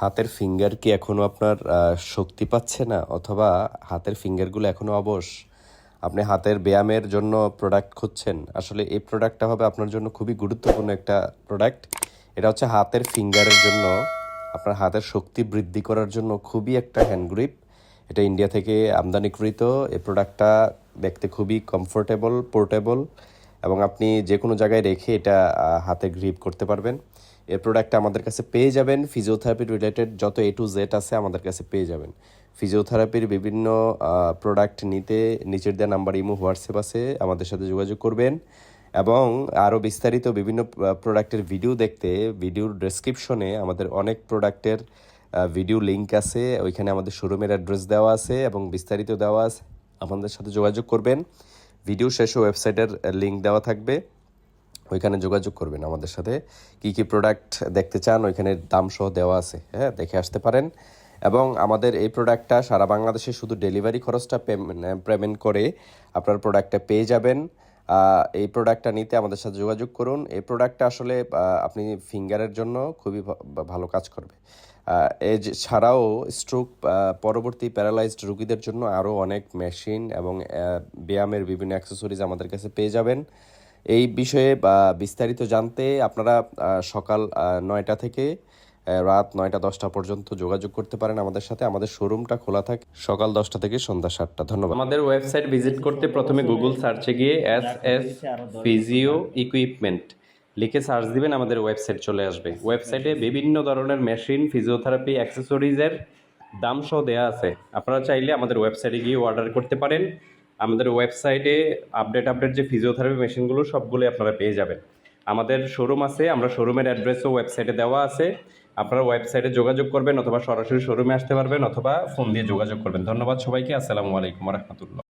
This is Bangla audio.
হাতের ফিঙ্গার কি এখনও আপনার শক্তি পাচ্ছে না? অথবা হাতের ফিঙ্গারগুলো এখনও অবশ? আপনি হাতের ব্যায়ামের জন্য প্রোডাক্ট খুঁজছেন। আসলে এই প্রোডাক্টটা হবে আপনার জন্য খুবই গুরুত্বপূর্ণ একটা প্রোডাক্ট এটা হচ্ছে হাতের ফিঙ্গারের জন্য, আপনার হাতের শক্তি বৃদ্ধি করার জন্য খুবই একটা হ্যান্ড গ্রিপ এটা ইন্ডিয়া থেকে আমদানিকৃত। এই প্রোডাক্টটা দেখতে খুবই কমফোর্টেবল পোর্টেবল এবং আপনি যে কোনো জায়গায় রেখে এটা হাতে গ্রিপ করতে পারবেন। এই প্রোডাক্টটা আমাদের কাছে পেয়ে যাবেন। ফিজিওথেরাপি রিলেটেড যত এ টু জেড আছে আমাদের কাছে পেয়ে যাবেন। ফিজিওথেরাপির বিভিন্ন প্রোডাক্ট নিতে নিচের দেওয়া নাম্বার ইমো, হোয়াটসঅ্যাপ আছে, আমাদের সাথে যোগাযোগ করবেন। এবং আরও বিস্তারিত বিভিন্ন প্রোডাক্টের ভিডিও দেখতে ভিডিওর ডেসক্রিপশনে আমাদের অনেক প্রোডাক্টের ভিডিও লিংক আছে। ওইখানে আমাদের শোরুমের অ্যাড্রেস দেওয়া আছে এবং বিস্তারিত দেওয়া আছে। আমাদের সাথে যোগাযোগ করবেন। ভিডিও শেষে ওয়েবসাইটের লিঙ্ক দেওয়া থাকবে। ওইখানে যোগাযোগ করবেন আমাদের সাথে। কি কি প্রোডাক্ট দেখতে চান, ওইখানে দাম সহ দেওয়া আছে। হ্যাঁ দেখে আসতে পারেন। এবং আমাদের এই প্রোডাক্টটা সারা বাংলাদেশে শুধু ডেলিভারি খরচটা পেমেন্ট করে আপনার প্রোডাক্টটা পেয়ে যাবেন। এই প্রোডাক্টটা নিতে আমাদের সাথে যোগাযোগ করুন। এই প্রোডাক্টটা আসলে আপনি ফিঙ্গারের জন্য খুবই ভালো কাজ করবে। আহ, এ ছাড়াও স্ট্রোক পরবর্তী প্যারালাইজড রোগীদের জন্য আরও অনেক মেশিন এবং ব্যায়ামের বিভিন্ন অ্যাক্সেসরিজ আমাদের কাছে পেয়ে যাবেন। এই বিষয়ে বিস্তারিত জানতে আপনারা সকাল নয়টা থেকে রাত নয়টা দশটা পর্যন্ত যোগাযোগ করতে পারেন আমাদের সাথে। আমাদের শোরুমটা খোলা থাকে সকাল দশটা থেকে সন্ধ্যা সাতটা। ধন্যবাদ। আমাদের ওয়েবসাইট ভিজিট করতে প্রথমে গুগল সার্চে গিয়ে এস এস ফিজিও ইকুইপমেন্ট লিখে সার্চ দিবেন, আমাদের ওয়েবসাইট চলে আসবে। ওয়েবসাইটে বিভিন্ন ধরনের মেশিন, ফিজিওথেরাপি, অ্যাক্সেসরিজের দাম সহ দেওয়া আছে। আপনারা চাইলে আমাদের ওয়েবসাইটে গিয়ে অর্ডার করতে পারেন। আমাদের ওয়েবসাইটে আপডেট আপডেট যে ফিজিওথেরাপি মেশিনগুলো, সবগুলোই আপনারা পেয়ে যাবেন। আমাদের শোরুম আছে, আমরা শোরুমের অ্যাড্রেসও ওয়েবসাইটে দেওয়া আছে। আপনারা ওয়েবসাইটে যোগাযোগ করবেন অথবা সরাসরি শোরুমে আসতে পারবেন অথবা ফোন দিয়ে যোগাযোগ করবেন। ধন্যবাদ সবাইকে। আসসালামু আলাইকুম রহমতুল্লাহ।